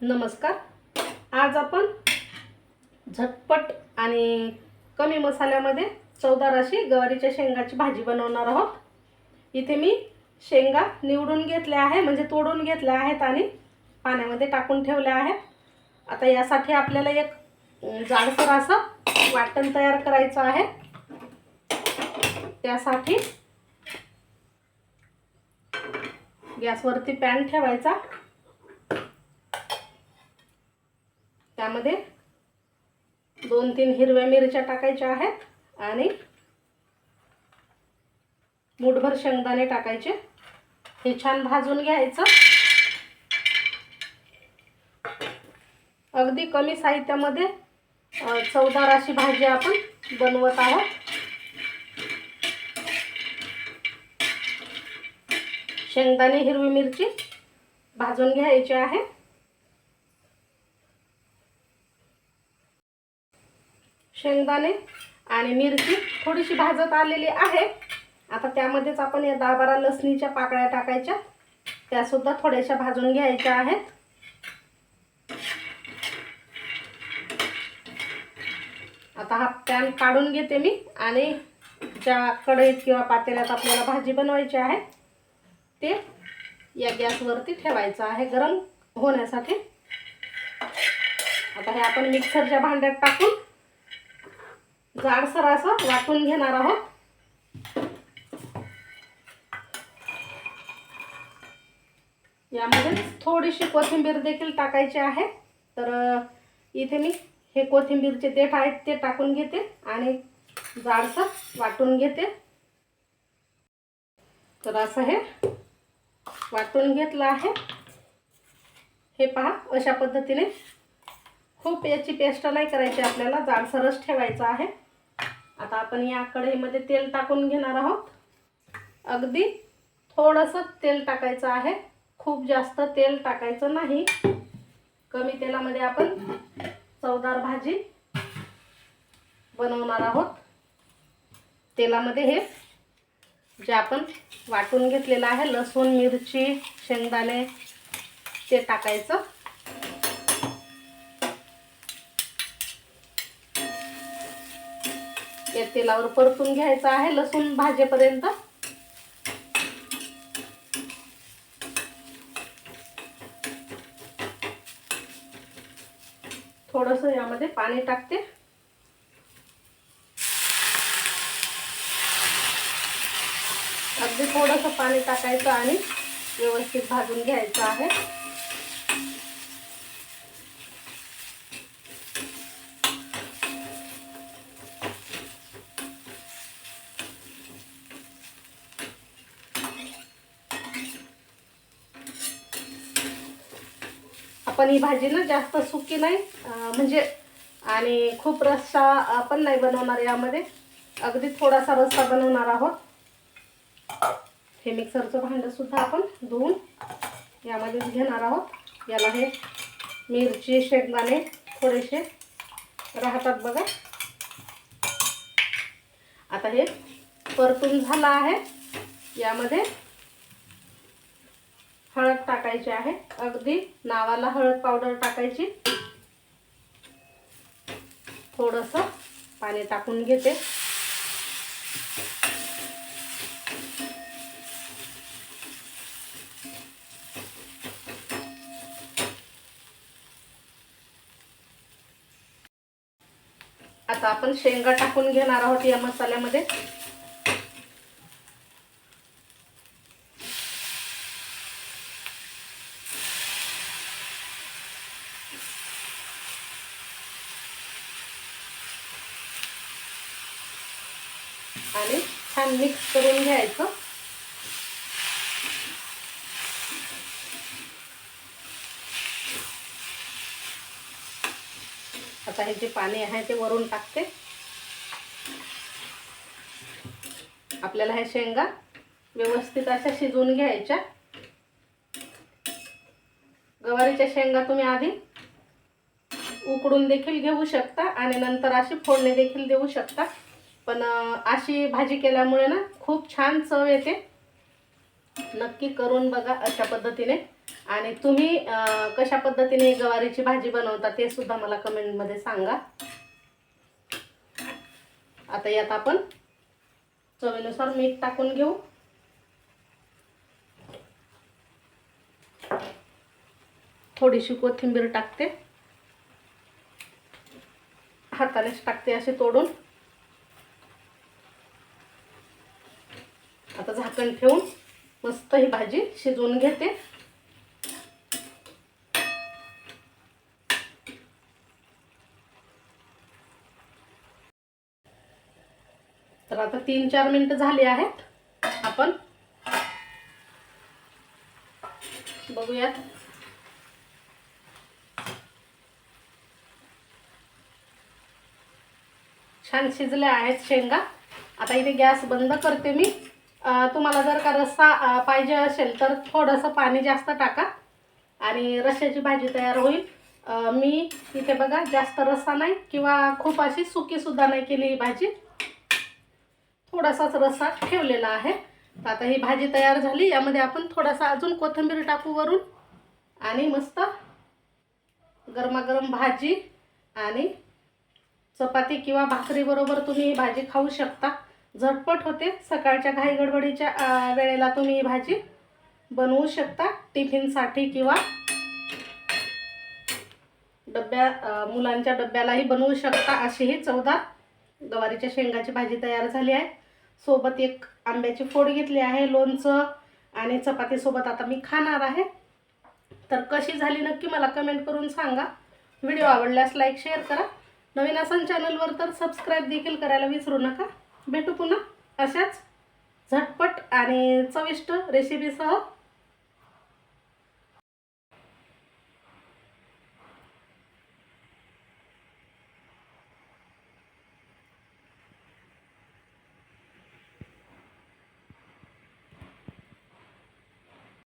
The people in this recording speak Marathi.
नमस्कार. आज आपण झटपट आणि कमी मसाल्यामध्ये चवदार अशी गवारीच्या शेंगाची भाजी बनवणार आहोत. इथे मी शेंगा निवडून घेतल्या आहे म्हणजे तोडून घेतल्या आहेत आणि पाण्यामध्ये टाकून ठेवल्या आहेत. आता यासाठी आपल्याला एक जाडसर असं वाटण तयार करायचं आहे. त्यासाठी गॅसवरती पॅन ठेवायचा. त्यामध्ये दोन तीन हिरव्या मिरच्या टाकायच्या आहेत आणि मुठभर शेंगदाणे टाकायचे. हे छान भाजून घ्यायचं. अगदी कमी साहित्यामध्ये चवदार अशी भाजी आपण बनवत आहोत. शेंगदाणे हिरवी मिरची भाजून घ्यायची आहे. शेंगदाणे आणि मिरची थोडीशी भाजत आलेली आहे. आता त्यामध्येच आपण या दहा बारा लसणीच्या पाकळ्या टाकायच्या. त्यासुद्धा थोड्याशा भाजून घ्यायच्या आहेत. आता हा पॅन काढून घेते मी आणि ज्या कढईत किंवा पातेल्यात आपल्याला भाजी बनवायची आहे ते या गॅसवरती ठेवायचं आहे गरम होण्यासाठी. आता हे आपण मिक्सरच्या भांड्यात टाकून जाडसर असं वाटून घेणार आहोत. यामध्ये थोडीशी कोथिंबीर देखील टाकायची आहे. तर इथे मी हे कोथिंबीरचे देठ आहेत ते टाकून घेते आणि जाडसर वाटून घेते. तर असं हे वाटून घेतलं आहे. हे पहा अशा पद्धतीने खूप याची पेस्ट नाही करायची आपल्याला जाडसरच ठेवायचं आहे. आता आपण या कढईमध्ये तेल टाकून घेणार आहोत. अगदी थोडंसं तेल टाकायचं आहे. खूप जास्त तेल टाकायचं नाही. कमी तेलामध्ये आपण चवदार भाजी बनवणार आहोत. तेलामध्ये हे जे आपण वाटून घेतलेलं आहे लसूण मिरची शेंगदाणे ते टाकायचं. या तेलावर परतून घ्यायचं आहे लसूण भाजेपर्यंत. थोडस यामध्ये पाणी टाकते. अगदी थोडंसं पाणी टाकायचं आणि व्यवस्थित भाजून घ्यायचं आहे. आपण ही भाजी ना जास्त सुकी नाही म्हणजे आणि खूप रस्सा आपण नाही बनवणार यामध्ये. अगदी थोडासा रस्सा बनवणार आहोत. हे मिक्सरचं भांडं सुद्धा आपण धुवून यामध्येच घेणार आहोत. याला हे मिरची शेंगदाणे थोडेसे राहतात बघा. आता हे परतून झालं आहे. यामध्ये हळद टाकायची आहे. अगदी नावाला हळद पावडर टाकायची. थोडंसं पाणी टाकून घेते. आता आपण शेंगा टाकून घेणार आहोत या मसाल्यामध्ये. आणि छान मिक्स करून घ्यायचं. आता हे जे पाणी आहे ते वरून टाकते. आपल्याला ह्या शेंगा व्यवस्थित अशा शिजवून घ्यायच्या. गवारीच्या शेंगा तुम्ही आधी उकडून देखील घेऊ शकता आणि नंतर अशी फोडणी देखील देऊ शकता. पण अशी भाजी केल्यामुळे ना खूप छान चव येते. नक्की करून बघा अशा पद्धतीने. आणि तुम्ही कशा पद्धतीने गवारीची भाजी बनवता ते सुद्धा मला कमेंटमध्ये सांगा. आता यात आपण चवीनुसार मीठ टाकून घेऊ. थोडीशी कोथिंबीर टाकते. हातानेच टाकते असे तोडून. आता झाकण ठेवून मस्त ही भाजी शिजवून घेते. तर आता तीन चार मिनिट झाली आहेत. आपण बघूयात. छान शिजल्या आहेत शेंगा. आता इथे गॅस बंद करते मी. तुम्हाला जर का रस्सा पाहिजे असेल तर थोडंसं पाणी जास्त टाका आणि रश्श्याची भाजी तयार होईल. मी इथे बघा जास्त रस्सा नाही किंवा खूप अशी सुकीसुद्धा नाही केली ही भाजी. थोडासाच रस्सा ठेवलेला आहे. तर आता ही भाजी तयार झाली. यामध्ये आपण थोडासा अजून कोथिंबीर टाकू वरून. आणि मस्त गरमागरम भाजी आणि चपाती किंवा भाकरीबरोबर तुम्ही ही भाजी खाऊ शकता. झटपट होते. सकाळच्या घाई गडबडीच्या वेळेला तुम्ही ही भाजी बनवू शकता. टिफिनसाठी किंवा डब्या मुलांच्या डब्यालाही बनवू शकता. अशी ही चवदार गवारीच्या शेंगाची भाजी तयार झाली आहे. सोबत एक आंब्याची फोड घेतली आहे लोणचं आणि चपातीसोबत आता मी खाणार आहे. तर कशी झाली नक्की मला कमेंट करून सांगा. व्हिडिओ आवडल्यास लाईक शेअर करा. नवीन असाल चॅनलवर तर सबस्क्राईब देखील करायला विसरू नका. भेटू पुन्हा. अशाच झटपट आणि चविष्ट रेसिपीसह